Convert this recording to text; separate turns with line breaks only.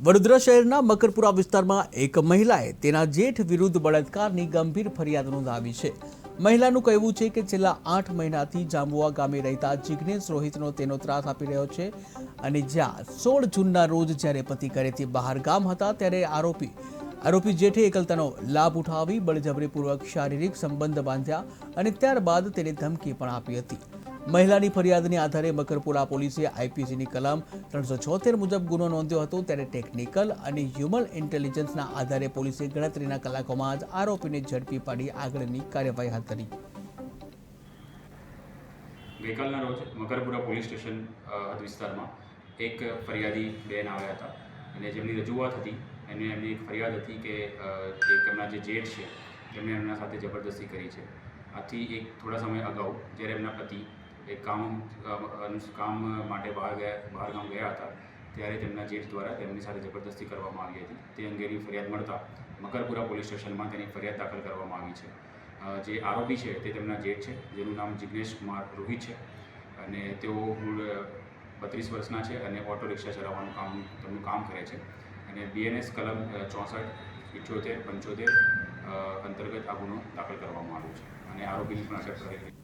વડોદરા શહેરના મકરપુરા વિસ્તારમાં એક મહિલાએ તેના જેઠ વિરુદ્ધ બળાત્કારની ગંભીર ફરિયાદ નોંધાવી છે. મહિલાનું કહેવું છે કે છેલ્લા આઠ મહિનાથી જાંબુઆ ગામે રહેતા જિગ્નેશ રોહિતનો તેનો ત્રાસ આપી રહ્યો છે અને જ્યાં સોળ જૂનના રોજ જ્યારે પતિ ઘરેથી બહાર ગામ હતા ત્યારે આરોપી આરોપી જેઠે એકલતાનો લાભ ઉઠાવી બળજબરીપૂર્વક શારીરિક સંબંધ બાંધ્યા અને ત્યારબાદ તેને ધમકી પણ આપી હતી. મહિલાની ફરિયાદને આધારે મકરપુરા પોલીસે આઈપીસીની કલમ ત્રણસો છોતેર મુજબ ગુનો નોંધ્યો હતો ત્યારે ટેકનિકલ અને હ્યુમન ઇન્ટેલિજન્સના આધારે પોલીસે ગણતરીના કલાકોમાં જ આરોપીને ઝડપી પાડી આગળની કાર્યવાહી હાથ ધરી.
ગઈકાલના રોજ મકરપુરા પોલીસ સ્ટેશન હદ વિસ્તારમાં એક ફરિયાદી બેન આવ્યા હતા અને જેમની રજૂઆત હતી એને એમની એક ફરિયાદ હતી કે એમના જે જેઠ છે તેમણે એમના સાથે જબરદસ્તી કરી છે. આથી એક થોડા સમય અગાઉ જ્યારે એમના પતિ એક કામ કામ માટે બહાર ગયા, બહાર ગામ ગયા હતા. ત્યારે તેમના જેઠ દ્વારા તેમની સાથે જબરદસ્તી કરવામાં આવી હતી. તે અંગેની ફરિયાદ મળતા મકરપુરા પોલીસ સ્ટેશનમાં તેની ફરિયાદ દાખલ કરવામાં આવી છે. જે આરોપી છે તે તેમના જેઠ છે, જેનું નામ જિગ્નેશ કુમાર રોહિત છે. અને તેઓ મૂળ બત્રીસ વર્ષના છે અને ઓટો રિક્ષા ચલાવવાનું કામ, તેમનું કામ કરે છે. અને બીએનએસ કલમ ચોસઠ, ઇઠ્યોતેર, પંચોતેર અંતર્ગત આ ગુનો દાખલ કરવામાં આવ્યો છે. અને આરોપીની પણ અટક કરેલી